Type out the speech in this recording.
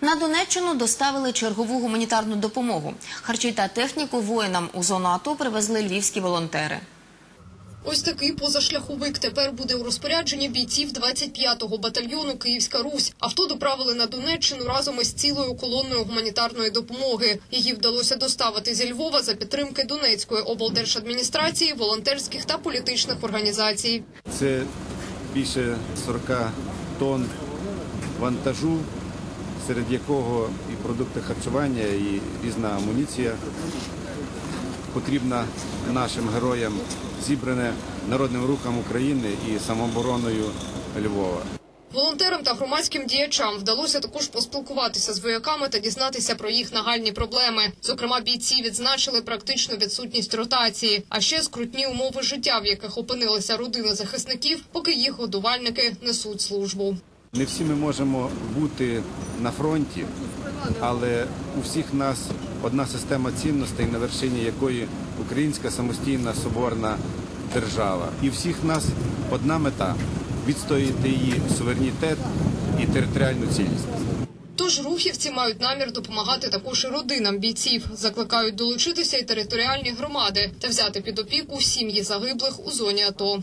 На Донеччину доставили чергову гуманітарну допомогу. Харчі та техніку воїнам у зону АТО привезли львівські волонтери. Ось такий позашляховик тепер буде у розпорядженні бійців 25-го батальйону Київська Русь. Авто доправили на Донеччину разом із цілою колонною гуманітарної допомоги. Її вдалося доставити зі Львова за підтримки Донецької облдержадміністрації, волонтерських та політичних організацій. Це більше 40 тонн вантажу, серед якого і продукти харчування, і різна амуніція потрібна нашим героям, зібране народним рухом України і самообороною Львова. Волонтерам та громадським діячам вдалося також поспілкуватися з вояками та дізнатися про їх нагальні проблеми. Зокрема, бійці відзначили практичну відсутність ротації, а ще скрутні умови життя, в яких опинилися родини захисників, поки їх годувальники несуть службу. Не всі ми можемо бути на фронті, але у всіх нас одна система цінностей, на вершині якої українська самостійна соборна держава. І всіх нас одна мета відстояти її суверенітет і територіальну цілісність. Тож рухівці мають намір допомагати також і родинам бійців. Закликають долучитися і територіальні громади та взяти під опіку сім'ї загиблих у зоні АТО.